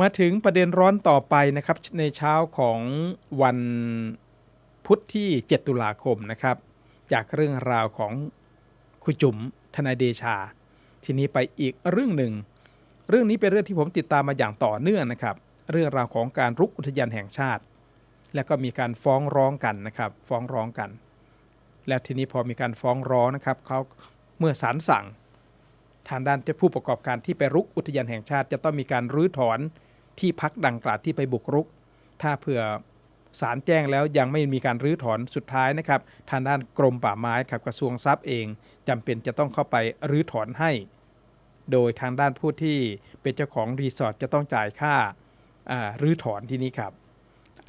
มาถึงประเด็นร้อนต่อไปนะครับในเช้าของวันพุธที่ 7 ตุลาคมนะครับ จากเรื่องราวของคุณจุ๋มทนายเดชา ทีนี้ไปอีกเรื่องหนึ่ง เรื่องนี้เป็นเรื่องที่ผมติดตามมาอย่างต่อเนื่องนะครับ เรื่องราวของการรุกอุทยานแห่งชาติ แล้วก็มีการฟ้องร้องกันนะครับฟ้องร้องกัน แล้วทีนี้พอมีการฟ้องร้องนะครับเขาเมื่อศาลสั่งทางด้านเจ้าผู้ประกอบการที่ไปรุกอุทยานแห่งชาติ จะต้องมีการรื้อถอน ที่พักดังกล่าวที่ไปบุกรุก ถ้าเผื่อศาลแจ้งแล้วยังไม่มีการรื้อถอนสุดท้ายนะครับทางด้านกรมป่าไม้ครับกระทรวงทรัพย์เองจำเป็นจะต้องเข้าไปรื้อถอนให้ โดยทางด้านผู้ที่เป็นเจ้าของรีสอร์ทจะต้องจ่ายค่าอ่ารื้อถอนที่นี้ครับ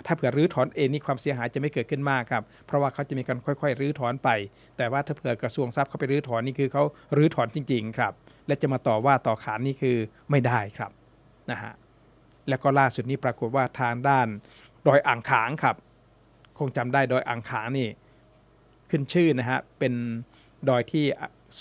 ถ้าเผื่อรื้อถอนเองนี่ความเสียหายจะไม่เกิดขึ้นมากครับ เพราะว่าเขาจะมีการค่อย ๆ รื้อถอนไป แต่ว่าถ้าเผื่อกระทรวงทรัพย์เขาไปรื้อถอนนี่คือเขารื้อถอนจริง ๆ ครับ และจะมาต่อว่าต่อขานนี่คือไม่ได้ครับนะฮะ แล้วก็ล่าสุดนี้ปรากฏว่าทางด้านดอยอ่างขางครับ คงจำได้ดอยอ่างขางนี่ขึ้นชื่อนะฮะเป็นดอยที่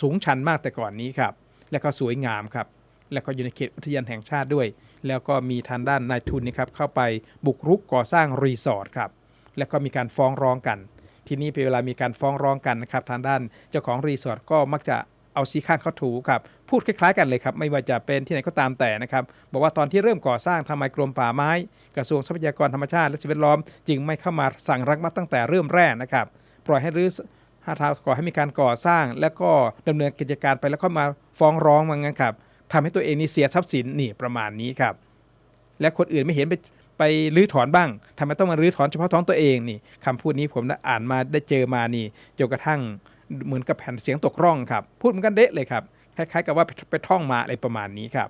สูงชันมากแต่ก่อนนี้ครับ แล้วก็สวยงามครับ แล้วก็อยู่ในเขตอุทยานแห่งชาติด้วย แล้วก็มีทางด้านนายทุนนะครับเข้าไปบุกรุกก่อสร้างรีสอร์ทครับ แล้วก็มีการฟ้องร้องกัน ทีนี้เวลามีการฟ้องร้องกันนะครับทางด้านเจ้าของรีสอร์ทก็มักจะ เอาสีข้างเขาถูครับ พูดคล้ายๆกันเลยครับ ไม่ว่าจะเป็นที่ไหนก็ตามแต่นะครับ บอกว่าตอนที่เริ่มก่อสร้างทำไมกรมป่าไม้ กระทรวงทรัพยากรธรรมชาติและสิ่งแวดล้อม จึงไม่เข้ามาสั่งรักมัดตั้งแต่เริ่มแรกนะครับ ปล่อยให้รื้อหาทางก่อให้มีการก่อสร้าง แล้วก็ดำเนินกิจการไปแล้วก็มาฟ้องร้องมางั้นครับทำให้ตัวเองนี่เสียทรัพย์สินนี่ประมาณนี้ครับ และคนอื่นไม่เห็นไปไปรื้อถอนบ้างทำไมต้องมารื้อถอนเฉพาะท้องตัวเองนี่คำพูดนี้ผมได้อ่านมาได้เจอมานี่จนกระทั่ง เหมือนกับแผ่นเสียงตกร่องครับ พูดเหมือนกันเดะเลยครับ คล้ายๆ กับว่าไปไปท่องมาอะไรประมาณนี้ครับ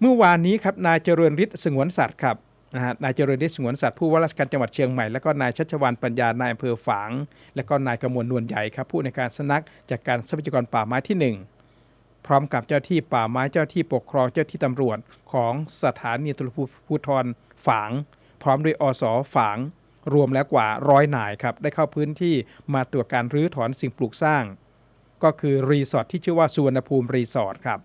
เมื่อวานนี้ครับนายเจริญฤทธิ์สงวนสัตว์ครับนะฮะนายเจริญฤทธิ์สงวนสัตว์ผู้ว่าราชการจังหวัดเชียงใหม่แล้วก็นายชัชวานปัญญานายอำเภอฝาง และก็นายกมลนวลใหญ่ครับผู้ในการสนักจากการทรัพยากรป่าไม้ที่หนึ่งพร้อมกับเจ้าที่ป่าไม้เจ้าที่ปกครองเจ้าที่ตำรวจของสถานีตำรวจภูธรฝาง พร้อมด้วยอสฝาง รวมแล้วกว่าร้อยนายครับได้เข้าพื้นที่มาตรวจการรื้อถอนสิ่งปลูกสร้าง ก็คือรีสอร์ทที่ชื่อว่าสุวรรณภูมิรีสอร์ทครับ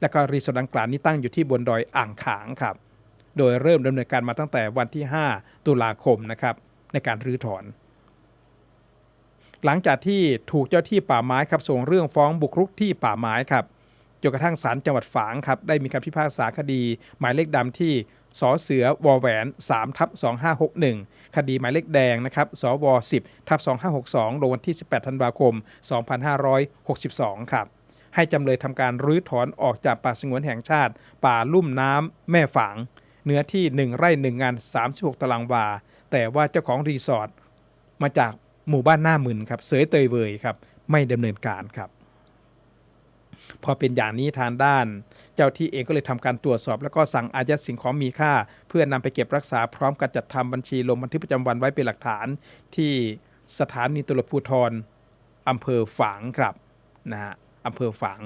และก็รีสอร์ทดังกล่าวนี้ตั้งอยู่ที่บนดอยอ่างขางครับ โดยเริ่มดำเนินการมาตั้งแต่วันที่ 5 ตุลาคมนะครับในการรื้อถอน หลังจากที่ถูกเจ้าที่ป่าไม้ครับส่งเรื่องฟ้องบุกรุกที่ป่าไม้ครับจนกระทั่งศาลจังหวัดฝางครับได้มีการพิพากษาคดี หมายเลขดำที่ สอเสือวอแหวน3ทับ2561 คดีหมายเลขแดงนะครับสว10ทับ2562 ลงวันที่ 18 ธันวาคม 2562 ครับ ให้จำเลยทำการรื้อถอนออกจากป่าสงวนแห่งชาติ ป่าลุ่มน้ำแม่ฝาง เนื้อที่ 1 ไร่ 1 งาน 36 ตารางวา แต่ว่าเจ้าของรีสอร์ทมาจากหมู่บ้านหน้าหมึนครับ เสยเตยเวยครับ ไม่ดำเนินการครับ พอเป็นอย่างนี้ทางด้าน เจ้าที่เองก็เลยทำการตรวจสอบ แล้วก็สั่งอายัดสิ่งของมีค่า เพื่อนำไปเก็บรักษาพร้อมกับจัดทำบัญชีลงบันทึกประจำวันไว้เป็นหลักฐาน ที่สถานีตำรวจภูธรอำเภอฝางครับนะฮะอำเภอฝาง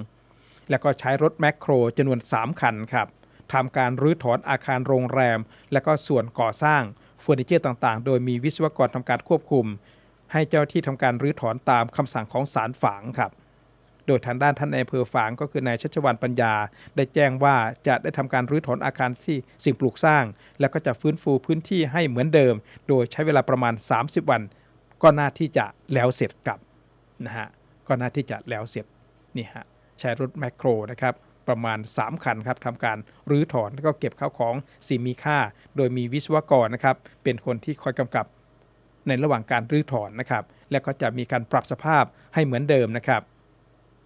แล้วก็ใช้รถแมคโครจำนวน 3 คันครับทำการรื้อถอนอาคารโรงแรม และก็ส่วนก่อสร้างเฟอร์นิเจอร์ต่างๆ โดยมีวิศวกรทำการควบคุม ให้เจ้าที่ทำการรื้อถอนตามคำสั่งของศาลฝางครับ โดยทางด้านท่านนายอำเภอฝางก็คือนายชัชวานปัญญา ได้แจ้งว่าจะได้ทำการรื้อถอนอาคารที่สิ่งปลูกสร้าง แล้วก็จะฟื้นฟูพื้นที่ให้เหมือนเดิม โดยใช้เวลาประมาณ 30 วัน ก็น่าที่จะแล้วเสร็จกับนะฮะก็น่าที่จะแล้วเสร็จนี่ฮะใช้รถแมคโครนะครับประมาณ 3 คันครับทำการรื้อถอนแล้วก็เก็บข้าวของสิ่งมีค่า โดยมีวิศวกรนะครับเป็นคนที่คอยกำกับในระหว่างการรื้อถอนนะครับ แล้วก็จะมีการปรับสภาพให้เหมือนเดิมนะครับ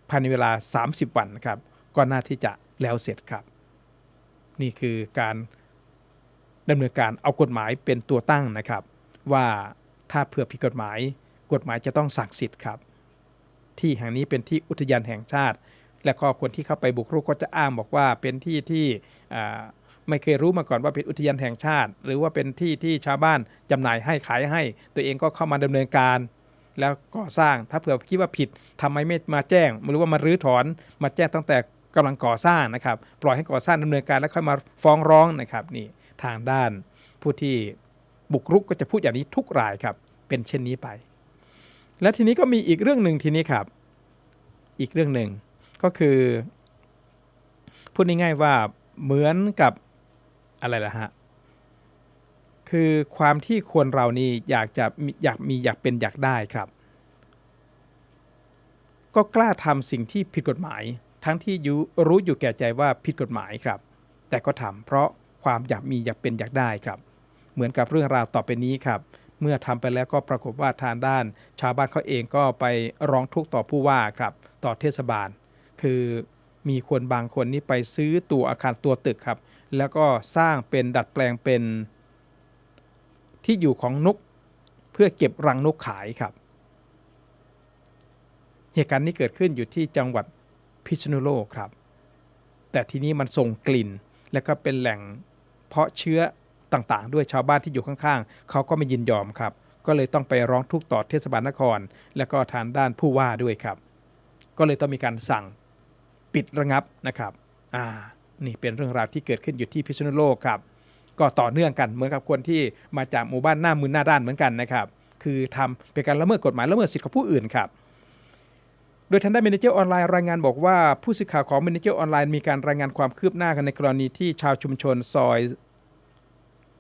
ภายในเวลา 30 วันนะครับ ก็น่าที่จะแล้วเสร็จครับ นี่คือการดำเนินการเอากฎหมายเป็นตัวตั้งนะครับ ว่าถ้าเผื่อผิดกฎหมาย กฎหมายจะต้องสั่งสิทธิ์ครับ ที่แห่งนี้เป็นที่อุทยานแห่งชาติ และก็คนที่เข้าไปบุกรุกก็จะอ้างบอกว่าเป็นที่ที่ไม่เคยรู้มาก่อนว่าเป็นอุทยานแห่งชาติ หรือว่าเป็นที่ที่ชาวบ้านจำหน่ายให้ขายให้ ตัวเองก็เข้ามาดำเนินการ แล้วก่อสร้าง ถ้าเผื่อคิดว่าผิดทำไมไม่มาแจ้งหรือว่ามารื้อถอนมาแจ้งตั้งแต่กำลังก่อสร้างนะครับ ปล่อยให้ก่อสร้างดำเนินการแล้วค่อยมาฟ้องร้องนะครับนี่ทางด้านผู้ที่บุกรุกก็จะพูดอย่างนี้ทุกรายครับ เป็นเช่นนี้ไป และทีนี้ก็มีอีกเรื่องหนึ่งทีนี้ครับ อีกเรื่องหนึ่งก็คือ พูดง่ายๆว่าเหมือนกับอะไรล่ะฮะ คือความที่คนเรานี่อยากจะอยากมีอยากเป็นอยากได้ครับ ก็กล้าทำสิ่งที่ผิดกฎหมาย ทั้งที่ยูรู้อยู่แก่ใจว่าผิดกฎหมายครับ แต่ก็ทำเพราะความอยากมีอยากเป็นอยากได้ครับ เหมือนกับเรื่องราวต่อไปนี้ครับ เมื่อทำไปแล้วก็ปรากฏว่าทางด้าน ชาวบ้านเขาเองก็ไปร้องทุกข์ต่อผู้ว่าครับ ต่อเทศบาล คือมีคนบางคนนี่ไปซื้อตัวอาคารตัวตึกครับ แล้วก็สร้างเป็นดัดแปลงเป็น ที่อยู่ของนก เพื่อเก็บรังนกขายครับ เหตุการณ์นี้เกิดขึ้นอยู่ที่จังหวัดพิษณุโลกครับ แต่ทีนี้มันส่งกลิ่น และก็เป็นแหล่งเพาะเชื้อต่างๆ ด้วยชาวบ้านที่อยู่ข้างๆ เขาก็ไม่ยินยอมครับ ก็เลยต้องไปร้องทุกข์ต่อเทศบาลนคร และก็ทางด้านผู้ว่าด้วยครับ ก็เลยต้องมีการสั่งปิดระงับนะครับ อ่า นี่เป็นเรื่องราวที่เกิดขึ้นอยู่ที่พิษณุโลกครับ ก็ต่อเนื่องกันเหมือนกับคนที่มาจากหมู่บ้านหน้ามือหน้าด้านเหมือนกันนะครับคือทำเป็นการละเมิดกฎหมายละเมิดสิทธิของผู้อื่นครับโดยทางด้านเมนเจอร์ออนไลน์รายงานบอกว่าผู้สื่อข่าวของเมนเจอร์ออนไลน์มีการรายงานความคืบหน้ากันในกรณีที่ชาวชุมชนซอย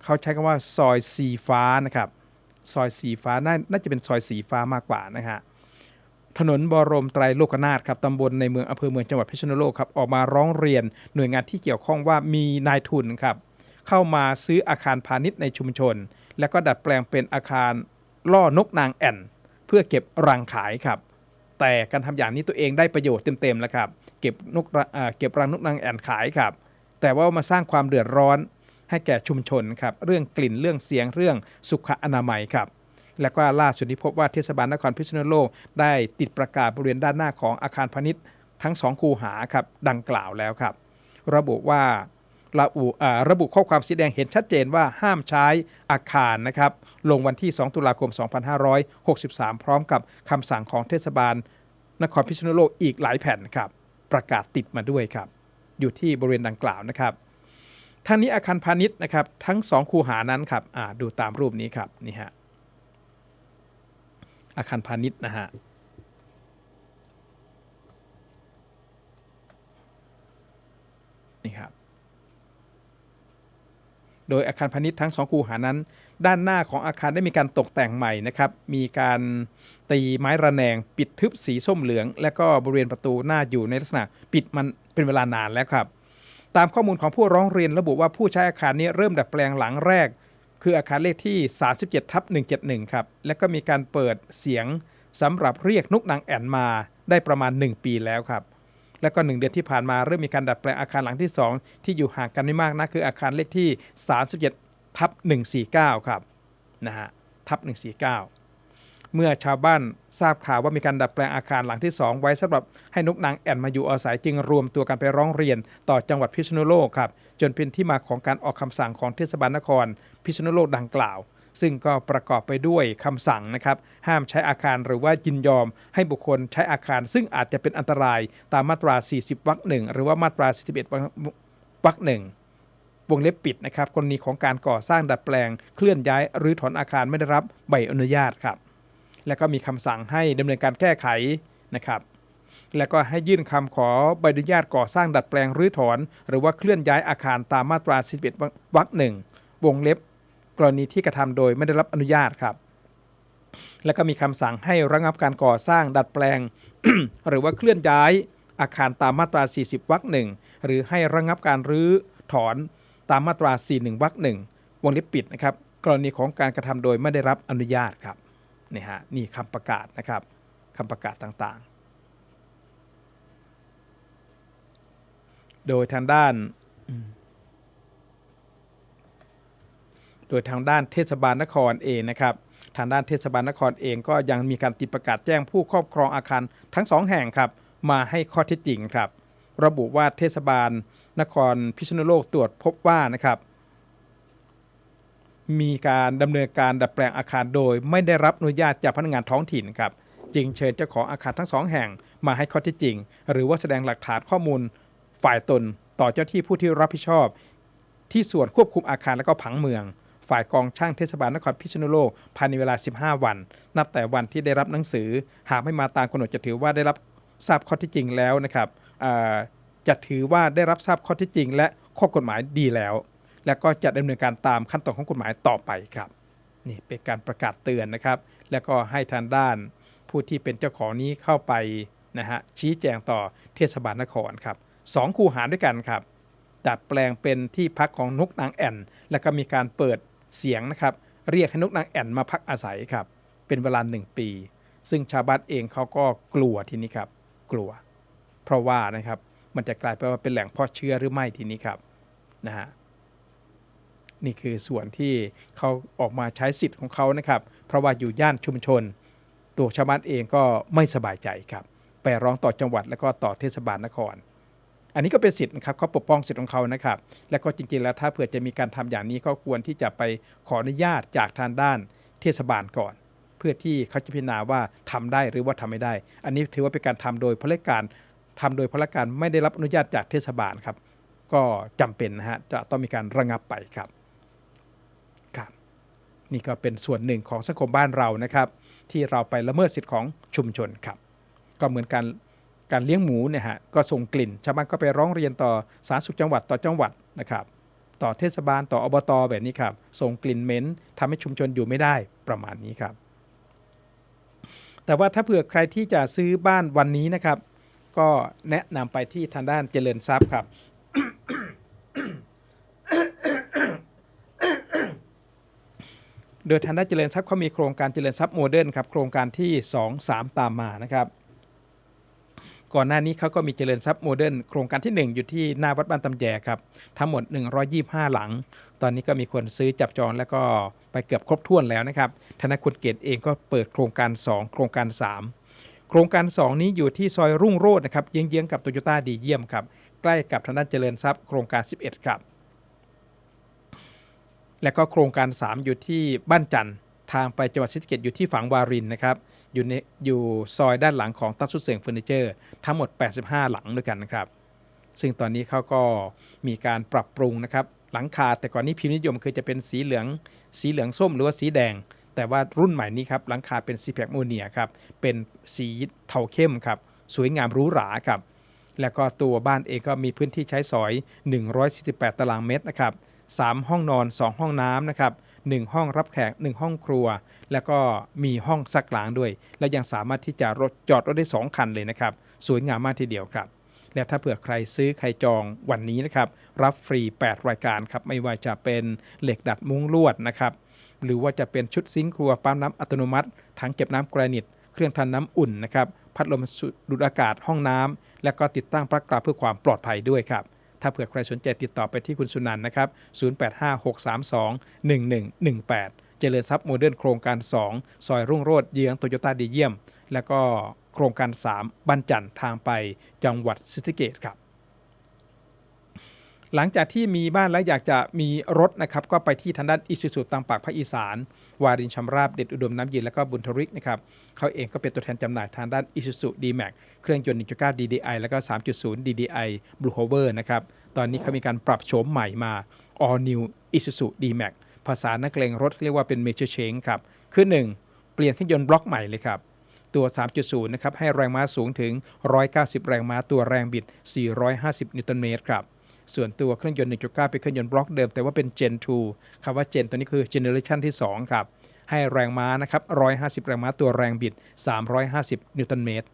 เขาใช้คำว่าซอยสีฟ้านะครับซอยสีฟ้าน่าน่าจะเป็นซอยสีฟ้ามากกว่านะฮะถนนบรมไตรโลกนาถครับตำบลในเมืองอำเภอเมืองจังหวัดพิษณุโลกครับออกมาร้องเรียนหน่วยงานที่เกี่ยวข้องว่ามีนายทุนครับ เข้ามาซื้ออาคารพาณิชย์ในชุมชน แล้วก็ดัดแปลงเป็นอาคารล่อนกนางแอ่น เพื่อเก็บรังขายครับ แต่การทำอย่างนี้ตัวเองได้ประโยชน์เต็มๆแล้วครับเก็บนกเเก็บรังนกนางแอ่นขายครับ แต่ว่ามาสร้างความเดือดร้อนให้แก่ชุมชนครับเรื่องกลิ่นเรื่องเสียงเรื่องสุขอนามัยครับและก็ล่าสุดนี้พบว่าเทศบาลนครพิษณุโลกได้ติดประกาศบริเวณด้านหน้าของอาคารพาณิชย์ทั้งสองคูหาครับดังกล่าวแล้วครับ ระบุว่า ระบุอระบุข้อความสีแดงเห็นชัดเจนว่าห้ามใช้อาคารนะครับ ลงวันที่ 2 ตุลาคม 2563 พร้อมกับคำสั่งของเทศบาล นครพิษณุโลกอีกหลายแผ่นครับ ประกาศติดมาด้วยครับ อยู่ที่บริเวณดังกล่าวนะครับทั้งนี้อาคารพาณิชย์นะครับ ทั้งสองคูหานั้นครับดูตามรูปนี้ครับนี่ฮะอาคารพาณิชย์นะฮะนี่ครับ โดยอาคารพาณิชย์ทั้งสองคูหานั้น ด้านหน้าของอาคารได้มีการตกแต่งใหม่นะครับ มีการตีไม้ระแนง ปิดทึบสีส้มเหลือง และก็บริเวณประตูหน้าอยู่ในลักษณะปิดมันเป็นเวลานานแล้วครับ ตามข้อมูลของผู้ร้องเรียนระบุว่าผู้ใช้อาคารนี้เริ่มดัดแปลงหลังแรก คืออาคารเลขที่ 37ทับ171 ครับ และก็มีการเปิดเสียงสำหรับเรียกนกนางแอ่นมาได้ประมาณ 1 ปีแล้วครับ แล้วก็ 1 เดือนที่ผ่านมาเริ่มมีการดัดแปลงอาคารหลังที่ 2 ที่อยู่ห่างกันไม่มากนะคืออาคารเลขที่ 37ทับ149 ครับนะฮะทับ149 เมื่อชาวบ้านทราบข่าวว่ามีการดัดแปลงอาคารหลังที่ 2 ไว้สำหรับให้นกนางแอ่นมาอยู่อาศัยจึงรวมตัวกันไปร้องเรียน ต่อจังหวัดพิษณุโลกครับจนเป็นที่มาของการออกคำสั่งของเทศบาลนคร พิษณุโลกดังกล่าว ซึ่งก็ประกอบไปด้วยคำสั่งนะครับห้ามใช้อาคารหรือว่ายินยอม ให้บุคคลใช้อาคาร ซึ่งอาจจะเป็นอันตรายตามมาตรา 40วรรคหนึ่งหรือว่ามาตรา 41วรรคหนึ่งวงเล็บปิดนะครับกรณีของการก่อสร้างดัดแปลง เคลื่อนย้าย หรือถอนอาคารไม่ได้รับใบอนุญาตครับและก็มีคำสั่งให้ดำเนินการแก้ไขนะครับและก็ให้ยื่นคำขอใบอนุญาตก่อสร้างดัดแปลงหรือถอน หรือว่าเคลื่อนย้ายอาคารตามมาตรา 11วรรคหนึ่งวงเล็บ กรณีที่กระทำโดยไม่ได้รับอนุญาตครับ และก็มีคำสั่งให้ระงับการก่อสร้างดัดแปลง หรือว่าเคลื่อนย้ายอาคารตามมาตรา 40 วรรคหนึ่งหรือให้ระงับการรื้อถอนตามมาตรา 41 วรรคหนึ่งวงเล็บปิดนะครับ กรณีของการกระทำโดยไม่ได้รับอนุญาตครับนี่ฮะนี่คำประกาศนะครับคำประกาศต่างๆ โดยทางด้าน โดยทางด้านเทศบาลนครเองนะครับทางด้านเทศบาลนครเองก็ยังมีการติดประกาศแจ้งผู้ครอบครองอาคารทั้งสองแห่งครับมาให้ข้อเท็จจริงครับ ระบุว่าเทศบาลนครพิษณุโลกตรวจพบว่านะครับมีการดำเนินการดัดแปลงอาคารโดย ไม่ได้รับอนุญาตจากพนักงานท้องถิ่นครับจึงเชิญเจ้าของอาคารทั้งสองแห่งมาให้ข้อเท็จจริง หรือว่าแสดงหลักฐานข้อมูลฝ่ายตน ต่อเจ้าที่ผู้ที่รับผิดชอบ ที่ส่วนควบคุมอาคารและก็ผังเมือง ฝ่ายกองช่างเทศบาลนครพิษณุโลกภายในเวลา 15 วัน นับแต่วันที่ได้รับหนังสือ หากไม่มาตามกำหนดจะถือว่าได้รับทราบข้อที่จริงแล้วนะครับจะถือว่าได้รับทราบข้อที่จริง และข้อกฎหมายดีแล้ว และก็จะดำเนินการตามขั้นตอนของกฎหมายต่อไปครับนี่เป็นการประกาศเตือนนะครับ แล้วก็ให้ทางด้านผู้ที่เป็นเจ้าของนี้เข้าไปนะฮะชี้แจงต่อเทศบาลนครครับสองคูหาด้วยกันครับดัดแปลงเป็นที่พักของนกนางแอ่น แล้วก็มีการเปิด เสียงนะครับเรียกให้นกนางแอ่นมาพักอาศัยครับเป็นเวลาหนึ่งปี ซึ่งชาวบ้านเองเขาก็กลัวทีนี้ครับกลัว เพราะว่านะครับมันจะกลายไปว่าเป็นแหล่งเพาะเชื้อหรือไม่ทีนี้ครับนะฮะนี่คือส่วนที่เขาออกมาใช้สิทธิ์ของเขานะครับ เพราะว่าอยู่ย่านชุมชน ตัวชาวบ้านเองก็ไม่สบายใจครับ ไปร้องต่อจังหวัดแล้วก็ต่อเทศบาลนคร อันนี้ก็เป็นสิทธิ์นะครับเขาปกป้องสิทธิ์ของเขานะครับ และก็จริงๆแล้วถ้าเผื่อจะมีการทำอย่างนี้ก็ควรที่จะไปขออนุญาตจากทางด้านเทศบาลก่อน เพื่อที่เขาจะพิจารณาว่าทำได้หรือว่าทำไม่ได้ อันนี้ถือว่าเป็นการทำโดยพลการทำโดยพลการไม่ได้รับอนุญาตจากเทศบาลครับ ก็จำเป็นนะฮะจะต้องมีการระงับไปครับครับ นี่ก็เป็นส่วนหนึ่งของสังคมบ้านเรานะครับ ที่เราไปละเมิดสิทธิ์ของชุมชนครับ ก็เหมือนการ การเลี้ยงหมูเนี่ยฮะก็ส่งกลิ่นชาวบ้านก็ไปร้องเรียนต่อสาธารณสุขจังหวัดต่อจังหวัดนะครับ ต่อเทศบาลต่ออบตแบบนี้ครับส่งกลิ่นเหม็นทำให้ชุมชนอยู่ไม่ได้ประมาณนี้ครับ แต่ว่าถ้าเผื่อใครที่จะซื้อบ้านวันนี้นะครับ ก็แนะนำไปที่ทางด้านเจริญทรัพย์ครับโดยทางด้านเจริญทรัพย์เขามีโครงการเจริญทรัพย์โมเดิร์นครับโครงการที่ 2 3 ตามมานะครับ ก่อนหน้านี้เขาก็มีเจริญทรัพย์โมเดิร์นโครงการที่ 1 อยู่ที่หน้าวัดบ้านตำแยครับ ทั้งหมด 125 หลัง ตอนนี้ก็มีคนซื้อจับจองแล้วก็ไปเกือบครบถ้วนแล้วนะครับ ธนาคุณเกตเองก็เปิดโครงการ 2 โครงการ 3 โครงการ 2 นี้อยู่ที่ซอยรุ่งโรจน์นะครับเยื้องๆกับโตโยต้าดีเยี่ยมครับ ใกล้กับทางด้านเจริญทรัพย์โครงการ 11 ครับ และก็โครงการ 3 อยู่ที่บ้านจันทร์ ทางไปจังหวัดศรีสเกษอยู่ที่ฝังวารินนะครับอยู่ในอยู่ซอยด้านหลังของตัดสุดเสียงเฟอร์นิเจอร์ทั้งหมด 85 หลังด้วยกันนะครับ ซึ่งตอนนี้เขาก็มีการปรับปรุงนะครับหลังคาแต่ก่อนนี้พิมพ์นิยมคือจะเป็นสีเหลือง สีเหลืองส้มหรือว่าสีแดง แต่ว่ารุ่นใหม่นี้ครับหลังคาเป็นซีแพคโมเนียครับเป็นสีเทาเข้มครับสวยงามหรูหราครับแล้วก็ตัวบ้านเองก็มีพื้นที่ใช้สอย 148 ตารางเมตรนะครับ 3 ห้องนอน 2 ห้องน้ำนะครับ1ห้องรับแขก 1 ห้องครัว แล้วก็มีห้องซักล้างด้วย และยังสามารถที่จะรถจอดรถได้ 2 คันเลยนะครับ สวยงามมากทีเดียวครับ และถ้าเผื่อใครซื้อใครจองวันนี้นะครับ รับฟรี 8 รายการครับ ไม่ว่าจะเป็นเหล็กดัดมุ้งลวดนะครับ หรือว่าจะเป็นชุดซิงค์ครัวปั๊มน้ำอัตโนมัติ ถังเก็บน้ำแกรนิต เครื่องทำน้ำอุ่นนะครับ พัดลมดูดอากาศห้องน้ำและก็ติดตั้งปลั๊กกลับเพื่อความปลอดภัยด้วยครับ ถ้าเผื่อใครสนใจติดต่อไปที่คุณสุนันนะครับ 0856321118 เจริญทรัพย์โมเดิร์นโครงการ 2 ซอยรุ่งโรจน์เยื้องโตโยต้าดีเยี่ยม แล้วก็โครงการ 3 บันจันทร์ทางไปจังหวัดสิทธิเกตครับ หลังจากที่มีบ้านแล้วอยากจะมีรถนะครับก็ไปที่ทางด้านอิสุสุตามปากภาคอีสาน วารินชำราบเด็ดอุดมน้ำเย็นแล้วก็บุญทริกนะครับเขาเองก็เป็นตัวแทนจำหน่ายทางด้านอิสุสุดีแม็กเครื่องยนต์1.9 DDI แล้วก็ 3.0 DDI Blue Hover นะครับตอนนี้เขามีการปรับโฉมใหม่มา All New Isuzu D-Max ภาษานักเลงรถเรียกว่าเป็น Major Change ครับคือ 1 เปลี่ยนเครื่องยนต์บล็อกใหม่เลยครับตัว 3.0 นะครับ ให้แรงม้าสูงถึง 190 แรงม้า ตัวแรงบิด 450 นิวตันเมตร ครับ ส่วนตัวเครื่องยนต์ 1.9 เป็นเครื่องยนต์บล็อกเดิม แต่ว่าเป็น Gen 2คำว่า Gen ตัวนี้คือ Generation ที่ 2 ครับ ให้แรงม้านะครับ 150 แรงม้าตัวแรงบิด 350 นิวตันเมตร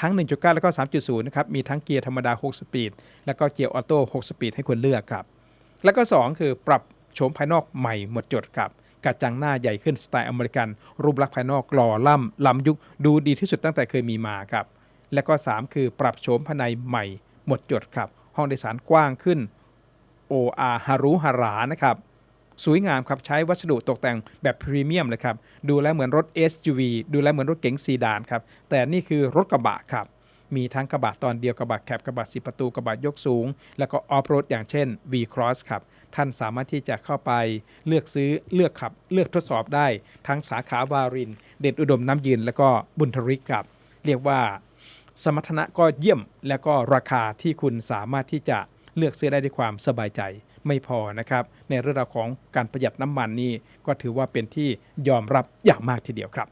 ทั้ง 1.9 แล้วก็ 3.0 นะครับ มีทั้งเกียร์ธรรมดา 6 สปีด แล้วก็เกียร์ออโต้ 6 สปีดให้คุณเลือกครับ แล้วก็ 2 คือปรับโฉมภายนอกใหม่หมดจดครับกระจังหน้าใหญ่ขึ้นสไตล์อเมริกัน รูปลักษณ์ภายนอกหล่อล่ำล้ำยุคดูดีที่สุดตั้งแต่เคยมีมาครับ และก็ 3 คือปรับโฉมภายในใหม่หมดจดครับ ห้องโดยสารกว้างขึ้น OR ฮารุฮารานะครับ สวยงามครับ ใช้วัสดุตกแต่งแบบพรีเมียมเลยครับ ดูแลเหมือนรถ SUV ดูแลเหมือนรถเก๋งซีดานครับ แต่นี่คือรถกระบะครับ มีทั้งกระบะตอนเดียวกระบะแคบกระบะสิประตูกระบะยกสูง แล้วก็ออฟโรดอย่างเช่น V Cross ครับ ท่านสามารถที่จะเข้าไปเลือกซื้อเลือกขับ เลือกทดสอบได้ ทั้งสาขาวาริน เด่นอุดมน้ำยืน แล้วก็บุญทริกครับ เรียกว่า สมรรถนะก็เยี่ยม แล้วก็ราคาที่คุณสามารถที่จะเลือกซื้อได้ด้วยความสบายใจไม่พอนะครับ ในเรื่องราวของการประหยัดน้ำมันนี่ก็ถือว่าเป็นที่ยอมรับอย่างมากทีเดียวครับ